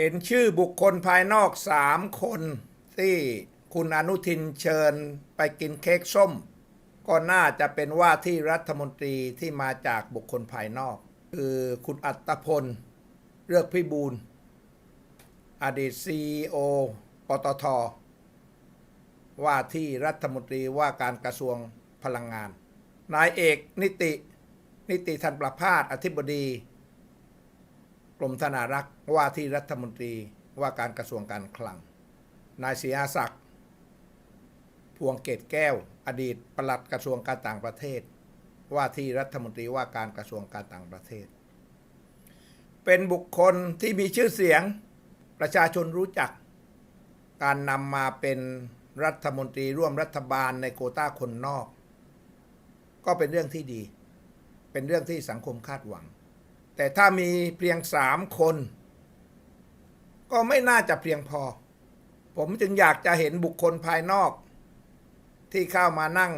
เห็นชื่อบุคคลภายนอกสามคนที่คุณอนุทินเชิญไปกินเค้กส้ม ก็น่าจะเป็นว่าที่รัฐมนตรีที่มาจากบุคคลภายนอก คือคุณอัตพล เลือกพิบูลอดีตซีโอปตท ว่าที่รัฐมนตรีว่าการกระทรวงพลังงาน นายเอกนิติ นิติทันประพาสอธิบดี กรมธนารักษ์ว่าที่รัฐมนตรีว่าการกระทรวงการคลัง นายศรีอาศักดิ์พวงเกตแก้ว อดีตปลัดกระทรวงการต่างประเทศ ว่าที่รัฐมนตรีว่าการกระทรวงการต่างประเทศ เป็นบุคคลที่มีชื่อเสียงประชาชนรู้จัก การนำมาเป็นรัฐมนตรีร่วมรัฐบาลในโคต้าคนนอก ก็เป็นเรื่องที่ดี เป็นเรื่องที่สังคมคาดหวัง แต่ถ้ามีเพียงสามคน ก็ไม่น่าจะเพียงพอ ผมจึงอยากจะเห็นบุคคลภายนอก ที่เข้ามานั่ง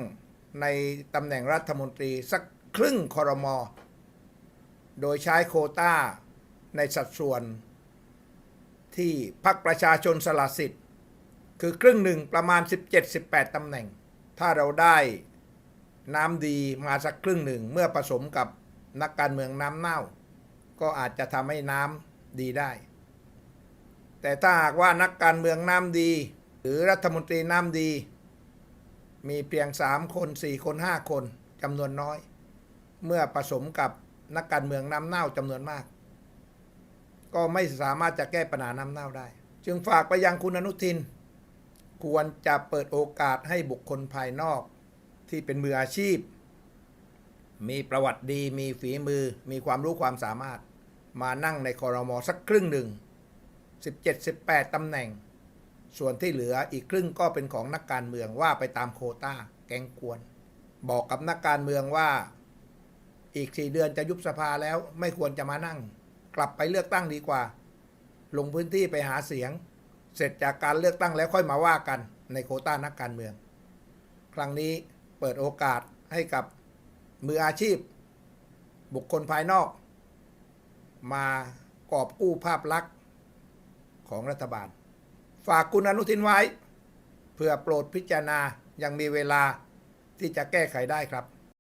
ในตำแหน่งรัฐมนตรีสักครึ่งคอรมอโดยใช้โคต้าในสัดส่วน ที่พรรคประชาชนสละสิทธิ์ คือครึ่งหนึ่งประมาณ 17-18ตำแหน่ง ถ้าเราได้น้ำดีมาสักครึ่งหนึ่งเมื่อผสมกับนักการเมืองน้ำเน่า ก็อาจจะทำให้น้ำดีได้ แต่ถ้าหากว่านักการเมืองน้ำดี หรือรัฐมนตรีน้ำดี มีเพียงสามคนสี่คนห้าคนจำนวนน้อย เมื่อผสมกับนักการเมืองน้ำเน่าจำนวนมาก ก็ไม่สามารถจะแก้ปัญหาน้ำเน่าได้ จึงฝากไปยังคุณอนุทิน ควรจะเปิดโอกาสให้บุคคลภายนอก ที่เป็นมืออาชีพมีประวัติดีมีฝีมือมีความรู้ความสามารถ มานั่งในคอรมอสักครึ่งหนึ่ง 17-18ตำแหน่ง ส่วนที่เหลืออีกครึ่งก็เป็นของนักการเมืองว่าไปตามโคต้า แกงกวน บอกกับนักการเมืองว่าอีกสี่เดือนจะยุบสภาแล้วไม่ควรจะมานั่ง กลับไปเลือกตั้งดีกว่า ลงพื้นที่ไปหาเสียง เสร็จจากการเลือกตั้งแล้วค่อยมาว่ากันในโคต้านักการเมือง ครั้งนี้เปิดโอกาสให้กับมืออาชีพ บุคคลภายนอก มากอบกู้ภาพลักษณ์ของรัฐบาล ฝากคุณอนุทินไว้ เพื่อโปรดพิจารณายังมีเวลาที่จะแก้ไขได้ครับ